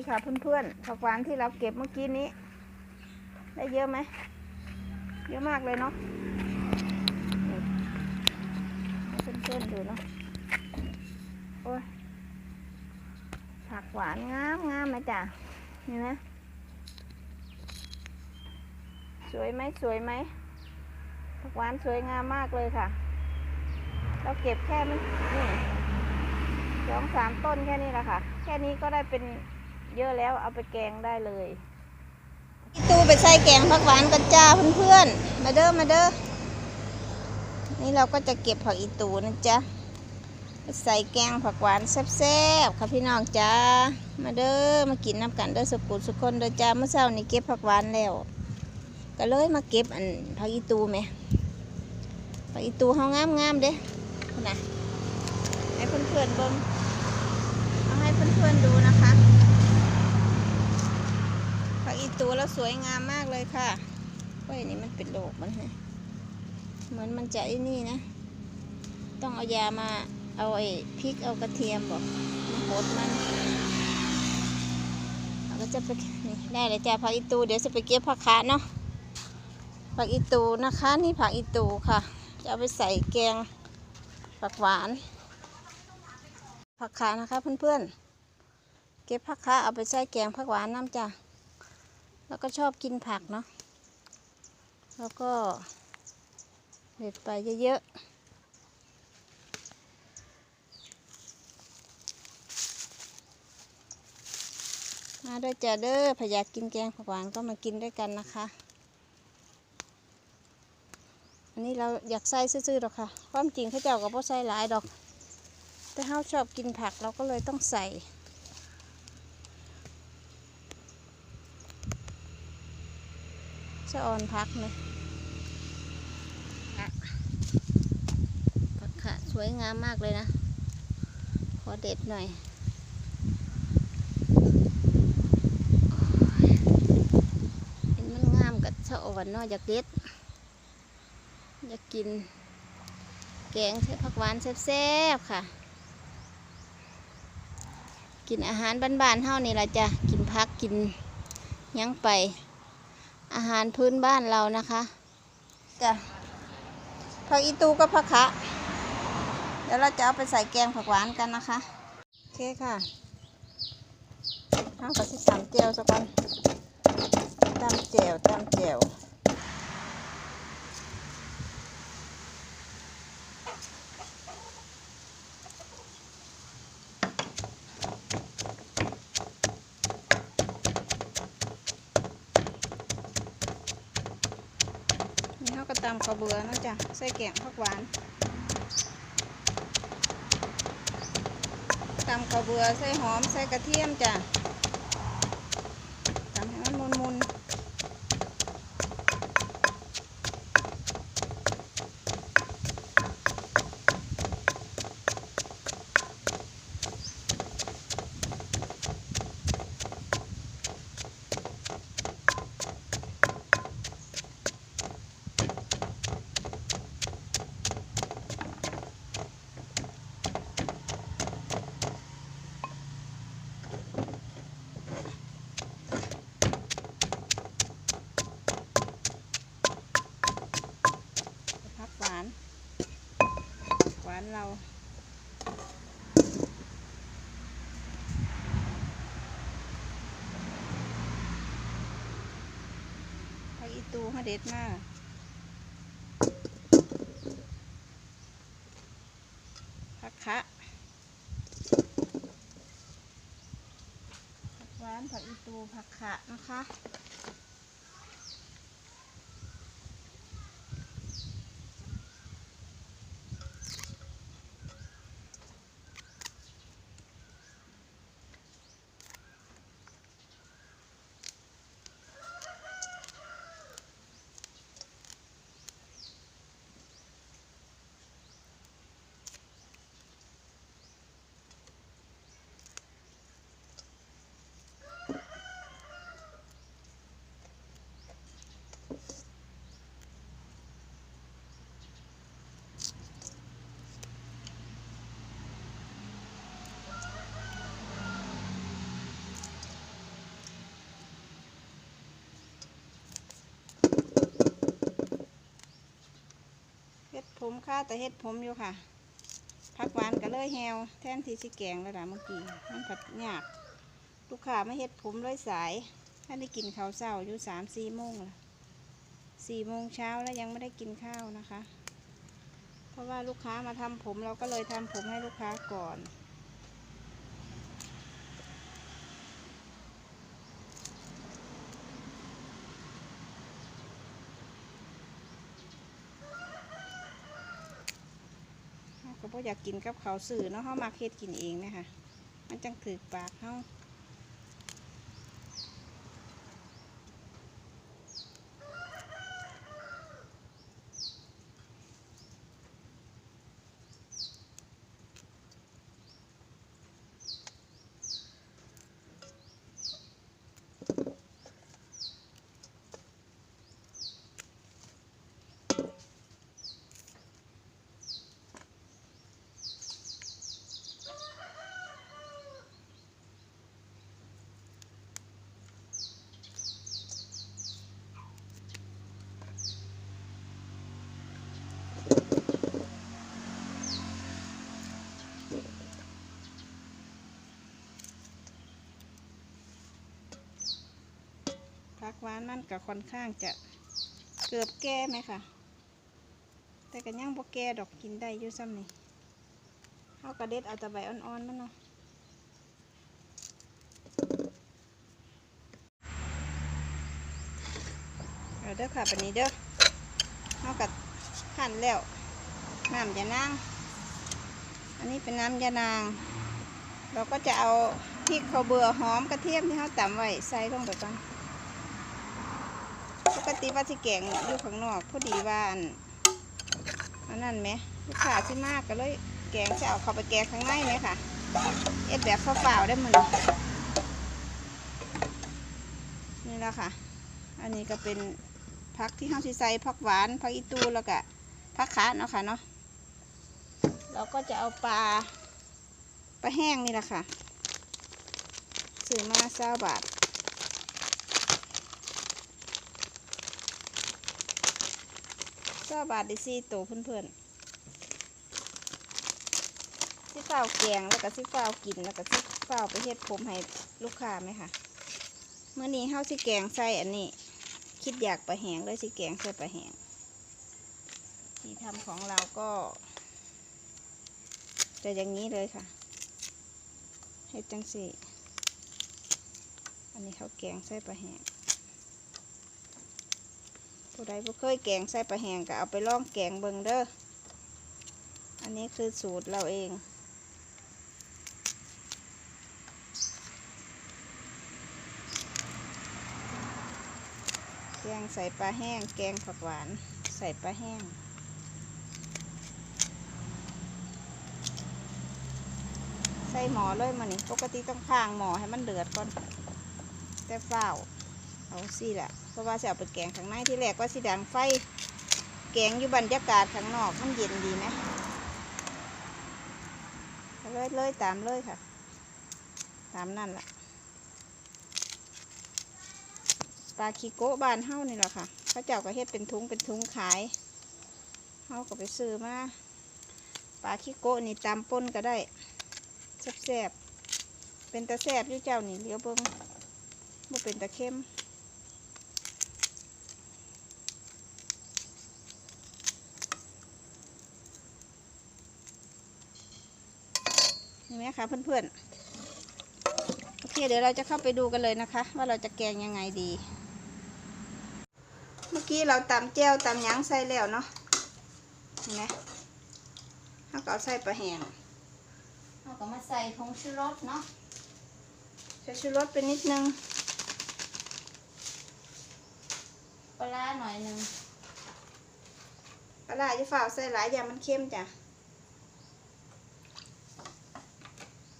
นี่ค่ะเพื่อนๆผักหวานที่เราเก็บเมื่อกี้นี้ ได้เยอะไหม เยอะมากเลยเนาะเพื่อนๆดูเนาะ โอ้ย ผักหวานงามงามไหมจ๊ะนี่นะสวยไหมสวยไหมผักหวานสวยงามมากเลยค่ะ เราเก็บแค่ไม่นี่สองสามต้นแค่นี้แหละค่ะ แค่นี้ก็ได้เป็น เยอะแล้วเอาไปแกงได้เลยตู้ไปใส่แกงผักหวานกันจ้าเพื่อนๆ มาเด้อมาเด้อ นี่เราก็จะเก็บผักอีตูนะจ๊ะใส่แกงผักหวานแซ่บๆค่ะพี่น้องจ้า มาเด้อมากินน้ำกันเด้อสุกุสุกคนเด้อจ้าเมื่อเช้านี้เก็บผักหวานแล้ว ก็เลยมาเก็บอันผักอีตูไหมผักอีตูเขางามงามๆเด้นะให้เพื่อนๆเบิ่งเอาให้เพื่อนๆดูนะคะ ผักอีตูแล้วสวยงามมากเลยค่ะเฮ้ยนี่มันเป็นโรคมันฮะเหมือนมันจะไอ้นี่นะ ต้องเอายามาเอาไอ้พริกเอากระเทียมบอกมาหดมันเราก็จะไปนี่ได้เลยจ้าผักอีตู เดี๋ยวจะไปเก็บผักขาเนาะผักอีตูนะคะนี่ผักอีตูค่ะ จะเอาไปใส่แกงผักหวาน ผักขานะคะเพื่อนๆเก็บผักขาเอาไปใส่แกงผักหวานน้ำจ้ะ แล้วก็ชอบกินผักเนาะ แล้วก็เด็ดไปเยอะๆมาด้วยจ้ะเด้อพยากกินแกงผักหวานก็มากินด้วยกันนะคะ อันนี้เราอยากใส่ซื่อๆหรอกค่ะ ความจริงเขาเจ้าก็บ่ใส่หลายดอก แต่เราชอบกินผักเราก็เลยต้องใส่ จะออนพักไหมผักค่ะสวยงามมากเลยนะ ขอเด็ดหน่อยเห็นมันงามกับชะอ่อนเนาะอยากเด็ด อยากกิน แกงใช้ผักหวานแซ่บๆค่ะ กินอาหารบ้านๆเท่านี่ละจ้ะ กินพักกินยังไป อาหารพื้นบ้านเรานะคะจ้ะผักอีตูกับผักคะเดี๋ยวเราจะเอาไปใส่แกงผักหวานกันนะคะ โอเคค่ะเอากับที่สามเจียวสักวันตำเจียวตำเจียว นี่ เขาก็ตำข้าวเบือนะจ้ะใส่แกงผักหวานตำข้าวเบือใส่หอมใส่กระเทียมจ้ะตำให้มันมุนๆผักหวานหวานเราผักอี ตูเขาเด็ดมากผักคะผักหวานผักอีตูผักขะนะคะ ผมค่าแต่เฮ็ดผมอยู่ค่ะผักหวานก็เลยแฮวแทนที่ชิแกงแล้วล่ะเมื่อกี้มันผัดยากลูกค้าไม่เฮ็ดผมเลยสายท่าได้กินข้าวเช้าอยู่สามสี่โมงละสี่โมงเช้าแล้วยังไม่ได้กินข้าวนะคะ เพราะว่าลูกค้ามาทำผมเราก็เลยทำผมให้ลูกค้าก่อน เราก็ บ่อยากกินกับเขาสื่อเนาะเฮามาเฮ็ดกินเองนะคะมันจังถือปากเขา หวานมันก็ค่อนข้างจะเกือบแก่ไหมค่ะ แต่ก็ยังบ่แก่ดอกกินได้อยู่ซ้ำนี่เฮากระเด็ดเอาแต่ใบอ่อนๆมันเนาะเอาเด้อค่ะปันนี้เด้อเอากับหั่นแล้ว น้ำยานาง อันนี้เป็นน้ำยานาง เราก็จะเอาพริกข้าวเบื่อหอมกระเทียมที่เราตำไว้ใส่ลงไปก่อน ติว่าที่แกงอยู่ข้างนอกพอดีว่าอันอันนั้นไหมลูกค้าที่มากก็เลยแกงจะเอาเข้าไปแกงข้างในไหมค่ะเอ็ดแบบเปล่าๆได้หมดนี่แหละค่ะ อันนี้ก็เป็นผักที่ห้าสิใส่ผักหวานผักอีตูแล้วก็ผักขาเนาะค่ะเนาะเราก็จะเอาปลาปลาแห้งนี่แหละค่ะซื้อมาเศร้าบาท เศร้าบาทได้สี่ตัวเพื่อนๆสิเฝ้าแกงแล้วก็สิเฝ้ากินแล้วก็สิเฝ้าไปเฮ็ดผมให้ลูกค้าไหมค่ะเมื่อนี้เฮาสิแกงใส่อันนี้ คิดอยากปลาแหงเลยสิแกงใส่ปลาแหงที่ทำของเราก็จะอย่างนี้เลยค่ะเฮ็ดจังสี่ อันนี้เขาแกงใส่ปลาแหง ผู้ใดเคยแกงใส่ปลาแหงก็เอาไปล่องแกงเบิงเด้อ อันนี้คือสูตรเราเอง แกงใส่ปลาแห้ง แกงผักหวาน ใส่ปลาแห้งใส่หมอเลยมานี่ปกติต้องข้างหมอให้มันเดือดก่อน แต่เฝ้าเอาสิแหละ ราะว่าจะเอาไปแกงข้างในที่แรกว่าสิดังไฟ แกงอยู่บรรยากาศข้างนอกมันเย็นดีไหมเลยเลยตามเลยค่ะ ตามนั่นแหละปลาคิโกะบานเฮ้านี่แหละค่ะเขาเจ้าก็เฮ็ดเป็นทุงเป็นทุงขายเฮ้าก็ไปซื้อมาปลาคิโกะนี่ตำป่นก็ได้แซ่บๆเป็นตะแซ่บอยู่เจ้านี่เดี๋ยวเบิ่งบ่เป็นตะเข้ม นี่ไหมคะเพื่อนๆ โอเคเดี๋ยวเราจะเข้าไปดูกันเลยนะคะ ว่าเราจะแกงยังไงดี เมื่อกี้เราตำแจ้วตำหยั้งใส่แล้วเนาะ เห็นไหมเราก็เอาใส่ปลาแห้งเราก็มาใส่ผงชูรสเนาะ ใส่ชูรสไปนิดนึง ปลาร้าหน่อยหนึงปลาร้าจะฝ่าใส่หลายอย่างมันเค็มจ้ะ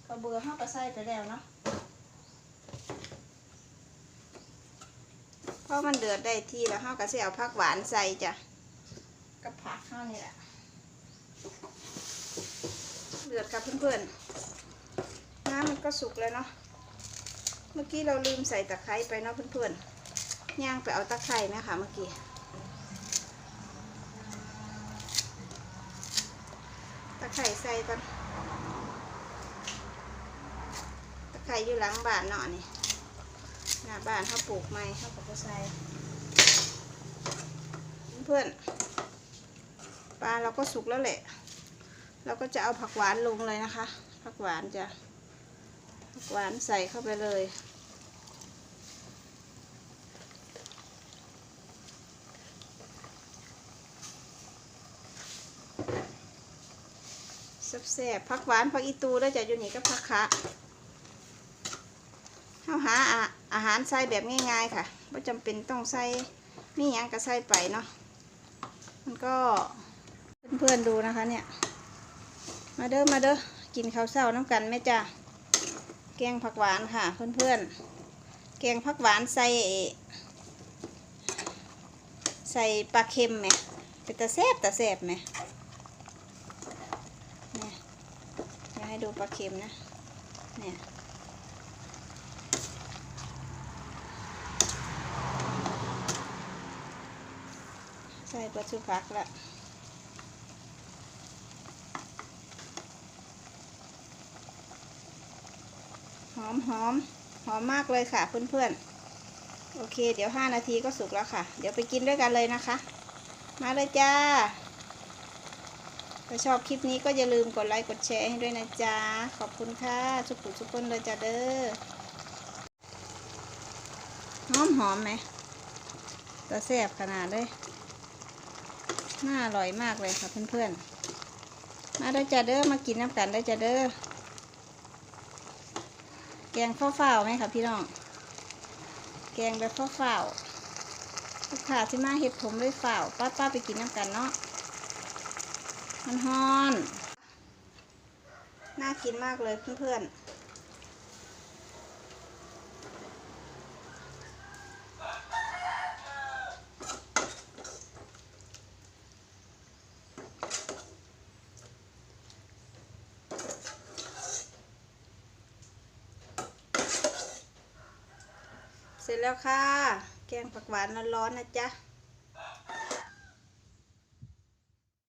ก ระเบือเราก็ใส่ไปแล้วเนาะพอมันเดือดได้ที่แล้วเฮาก็สิเอาผักหวานใส่จ้ะกับผักเฮานี่แหละเดือดครับเพื่อนๆน้ำมันก็สุกแล้วเนาะเมื่อกี้เราลืมใส่ตะไคร้ไปเนาะเพื่อนๆย่างไปเอาตะไคร้ไหมคะเมื่อกี้ไคร้ใส่ก่อน ไคร้อยู่หลังบ้านเนาะนี่หน้าบ้านเขาปลูกไม้เขาปลูก็บ่ใส่เพื่อนปลาเราก็สุกแล้วแหละ เราก็จะเอาผักหวานลงเลยนะคะ ผักหวานจะผักหวานใส่เข้าไปเลยแซ่บผักหวานผักอีตูแล้วจะอยู่นี่ก็ผักคะ เราหาอาหารใส่แบบง่ายๆค่ะไม่จำเป็นต้องใส่มีหยังก็ใส่ไปเนาะมันก็เพื่อนๆดูนะคะเนี่ย มาเด้อมาเด้อกินข้าวเช้าน้ำกันแม่จ้าแกงผักหวานค่ะ เพื่อนๆแกงผักหวานใส่ใส่ปลาเค็มไหมเป็นตะแซบตะแซบไหมเนี่ยอยาให้ดูปลาเค็มนะเนี่ย ส่ปลาชูฟักละหอมหอมหอมมากเลยค่ะเพื่อนๆ โอเค เดี๋ยวห้านาทีก็สุกแล้วค่ะ เดี๋ยวไปกินด้วยกันเลยนะคะ มาเลยจ้าถ้าชอบคลิปนี้ก็อย่าลืมกดไลค์กดแชร์ให้ด้วยนะจ๊ะ ขอบคุณค่ะทุกผู้ทุกคนเลยจ้ะเด้อหอมหอมไหมตะแซ่บขนาดเลย น่าอร่อยมากเลยค่ะเพื่อนๆ มาได้จ้ะเด้อมากินน้ำกันได้จ้ะเด้อ แกงข้าวเฝ้าไหมคะพี่น้อง แกงแบบข้าวเฝ้าลูกค้าที่มาเห็ดผมเลยเฝ้าป้าป้าไปกินน้ำกันเนาะ มันฮอน น่ากินมากเลยเพื่อนๆ สร็จแล้วค่ะ แกงผักหวานร้อนๆนะจ๊ะ